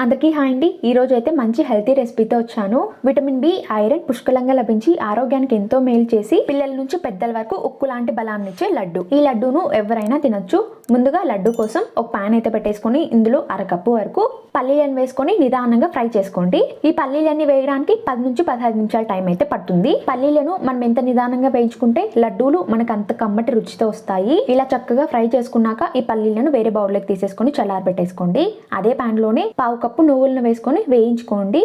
అందరికీ హాయ్ అండి ఈ రోజు అయితే మంచి హెల్తీ రెసిపీతో వచ్చాను. విటమిన్ బి ఐరన్ పుష్కలంగా లభించి ఆరోగ్యానికి ఎంతో మేలు చేసి పిల్లల నుంచి పెద్దల వరకు ఉక్కు లాంటి బలాన్ని ఇచ్చే లడ్డు. ఈ లడ్డూను ఎవరైనా తినొచ్చు. ముందుగా లడ్డు కోసం ఒక ప్యాన్ అయితే పెట్టేసుకొని ఇందులో అరకప్పు వరకు పల్లీలను వేసుకొని నిదానంగా ఫ్రై చేసుకోండి. ఈ పల్లీలన్నీ వేయడానికి పది నుంచి పదహైదు నిమిషాల టైం అయితే పడుతుంది. పల్లీలను మనం ఎంత నిదానంగా వేయించుకుంటే లడ్డూలు మనకు అంత కమ్మటి రుచితో వస్తాయి. ఇలా చక్కగా ఫ్రై చేసుకున్నాక ఈ పల్లీలను వేరే బౌల్లోకి తీసేసుకొని చల్లారబెట్టేసుకోండి. అదే ప్యాన్లోనే పావు కప్పు నువ్వులను వేసుకొని వేయించుకోండి.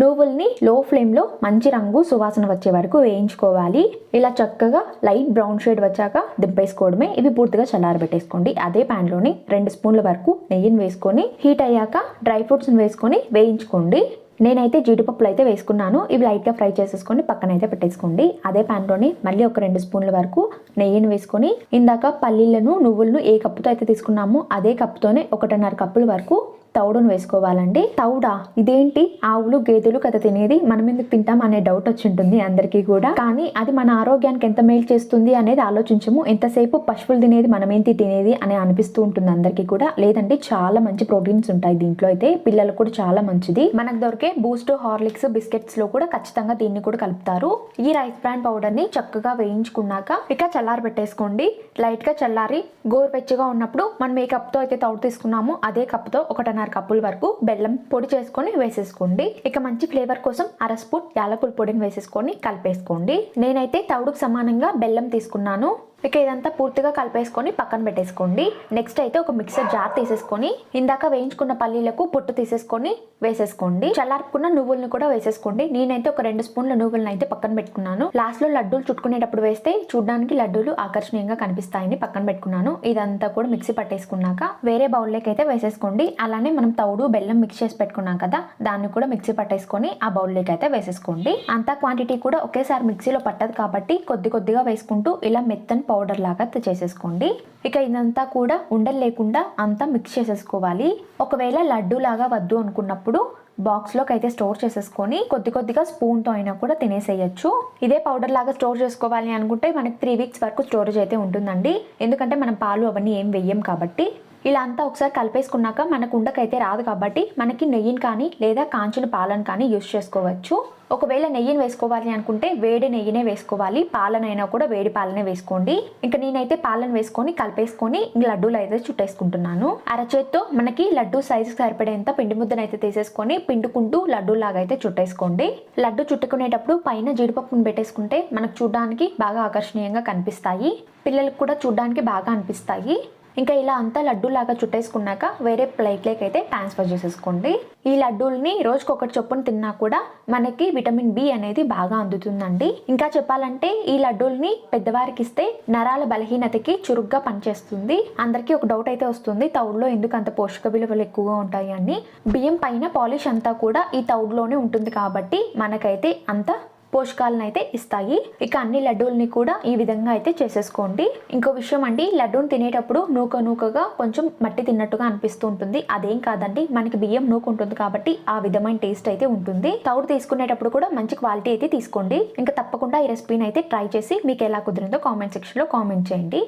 నువ్వుల్ని లో ఫ్లేమ్లో మంచి రంగు సువాసన వచ్చే వరకు వేయించుకోవాలి. ఇలా చక్కగా లైట్ బ్రౌన్ షేడ్ వచ్చాక దింపేసుకోవడమే. ఇవి పూర్తిగా చల్లారబెట్టేసుకోండి. అదే ప్యాన్లోని రెండు స్పూన్ల వరకు నెయ్యిని వేసుకొని హీట్ అయ్యాక డ్రై ఫ్రూట్స్ని వేసుకొని వేయించుకోండి. నేనైతే జీడిపప్పులు అయితే వేసుకున్నాను. ఇవి లైట్గా ఫ్రై చేసేసుకొని పక్కన అయితే పెట్టేసుకోండి. అదే ప్యాన్లోని మళ్ళీ ఒక రెండు స్పూన్ల వరకు నెయ్యిని వేసుకొని ఇందాక పల్లీలను నువ్వులను ఏ కప్పుతో అయితే తీసుకున్నామో అదే కప్పుతోనే ఒకటిన్నర కప్పుల వరకు తౌడును వేసుకోవాలండి. తౌడా ఇదేంటి? ఆవులు గేదెలు కథ తినేది? మనం ఎందుకు తింటాం అనే డౌట్ వచ్చి ఉంటుంది అందరికీ కూడా. కానీ అది మన ఆరోగ్యానికి ఎంత మేలు చేస్తుంది అనేది ఆలోచించము. ఎంతసేపు పశువులు తినేది మనం ఏంటి తినేది అని అనిపిస్తూ ఉంటుంది అందరికీ కూడా. లేదంటే చాలా మంచి ప్రోటీన్స్ ఉంటాయి దీంట్లో అయితే. పిల్లలకు కూడా చాలా మంచిది. మనకు దొరికే బూస్ట్ హార్లిక్స్ బిస్కెట్స్లో కూడా ఖచ్చితంగా దీన్ని కూడా కలుపుతారు. ఈ రైస్ బ్రాండ్ పౌడర్ని చక్కగా వేయించుకున్నాక ఇక చల్లారి పెట్టేసుకోండి. లైట్గా చల్లారి గోరువెచ్చగా ఉన్నప్పుడు మనం ఏ కప్తో అయితే తౌడు తీసుకున్నామో అదే కప్తో ఒకటిన్నర కప్పుల వరకు బెల్లం పొడి చేసుకొని వేసేసుకోండి. ఇక మంచి ఫ్లేవర్ కోసం అర స్పూన్ యాలకుల పొడిని వేసేసుకొని కలిపేసుకోండి. నేనైతే తౌడుకు సమానంగా బెల్లం తీసుకున్నాను. ఇక ఇదంతా పూర్తిగా కలిపేసుకొని పక్కన పెట్టేసుకోండి. నెక్స్ట్ అయితే ఒక మిక్సర్ జార్ తీసేసుకొని ఇందాక వేయించుకున్న పల్లీలకు పొట్టు తీసేసుకొని వేసేసుకోండి. చల్లార్పుకున్న నువ్వులను కూడా వేసేసుకోండి. నేనైతే ఒక రెండు స్పూన్ల నువ్వులను అయితే పక్కన పెట్టుకున్నాను. లాస్ట్లో లడ్డూలు చుట్టుకునేటప్పుడు వేస్తే చూడడానికి లడ్డూలు ఆకర్షణీయంగా కనిపిస్తాయని పక్కన పెట్టుకున్నాను. ఇదంతా కూడా మిక్సీ పట్టేసుకున్నాక వేరే బౌల్లోకి అయితే వేసేసుకోండి. అలానే మనం తౌడు బెల్లం మిక్స్ చేసి పెట్టుకున్నాం కదా దాన్ని కూడా మిక్సీ పట్టేసుకొని ఆ బౌల్లోకి అయితే వేసేసుకోండి. అంతా క్వాంటిటీ కూడా ఒకేసారి మిక్సీలో పట్టదు కాబట్టి కొద్ది కొద్దిగా వేసుకుంటూ ఇలా మెత్తని పౌడర్ లాగా చేసేసుకోండి. ఇక ఇదంతా కూడా ఉండలు లేకుండా అంతా మిక్స్ చేసేసుకోవాలి. ఒకవేళ లడ్డు లాగా వద్దు అనుకున్నప్పుడు బాక్స్లోకి అయితే స్టోర్ చేసేసుకొని కొద్ది కొద్దిగా స్పూన్తో అయినా కూడా తినేసేయచ్చు. ఇదే పౌడర్ లాగా స్టోర్ చేసుకోవాలి అనుకుంటే మనకి త్రీ వీక్స్ వరకు స్టోరేజ్ అయితే ఉంటుందండి. ఎందుకంటే మనం పాలు అవన్నీ ఏం వెయ్యం కాబట్టి. ఇలా అంతా ఒకసారి కలిపేసుకున్నాక మనకు ఉండకైతే రాదు కాబట్టి మనకి నెయ్యిని కానీ లేదా కాంచిన పాలను కానీ యూస్ చేసుకోవచ్చు. ఒకవేళ నెయ్యిని వేసుకోవాలి అనుకుంటే వేడి నెయ్యినే వేసుకోవాలి. పాలనైనా కూడా వేడి పాలనే వేసుకోండి. ఇంకా నేనైతే పాలను వేసుకొని కలిపేసుకొని ఇంక లడ్డూలు అయితే చుట్టేసుకుంటున్నాను. అరచేత్తో మనకి లడ్డు సైజుకి సరిపడేంత పిండి ముద్దను అయితే తీసేసుకొని పిండుకుంటూ లడ్డు లాగా అయితే చుట్టేసుకోండి. లడ్డు చుట్టుకునేటప్పుడు పైన జీడిపప్పును పెట్టేసుకుంటే మనకు చూడడానికి బాగా ఆకర్షణీయంగా కనిపిస్తాయి. పిల్లలకు కూడా చూడడానికి బాగా అనిపిస్తాయి. ఇంకా ఇలా అంతా లడ్డూలాగా చుట్టేసుకున్నాక వేరే ప్లేట్లోకి అయితే ట్రాన్స్ఫర్ చేసేసుకోండి. ఈ లడ్డూల్ని రోజుకొకటి చొప్పున తిన్నా కూడా మనకి విటమిన్ బి అనేది బాగా అందుతుందండి. ఇంకా చెప్పాలంటే ఈ లడ్డూల్ని పెద్దవారికి ఇస్తే నరాల బలహీనతకి చురుగ్గా పనిచేస్తుంది. అందరికీ ఒక డౌట్ అయితే వస్తుంది తౌడులో ఎందుకు అంత పోషక విలువలు ఎక్కువగా ఉంటాయి అని. బియ్యం పైన పాలిష్ అంతా కూడా ఈ తౌడులోనే ఉంటుంది కాబట్టి మనకైతే అంత పోషకాలను అయితే ఇస్తాయి. ఇక అన్ని లడ్డూల్ని కూడా ఈ విధంగా అయితే చేసేసుకోండి. ఇంకో విషయం అండి లడ్డూని తినేటప్పుడు నూక నూకగా కొంచెం మట్టి తిన్నట్టుగా అనిపిస్తూ ఉంటుంది. అదేం కాదండి మనకి బియ్యం నూక ఉంటుంది కాబట్టి ఆ విధమైన టేస్ట్ అయితే ఉంటుంది. తౌడు తీసుకునేటప్పుడు కూడా మంచి క్వాలిటీ అయితే తీసుకోండి. ఇంకా తప్పకుండా ఈ రెసిపీని అయితే ట్రై చేసి మీకు ఎలా కుదిరిందో కామెంట్ సెక్షన్లో కామెంట్ చేయండి.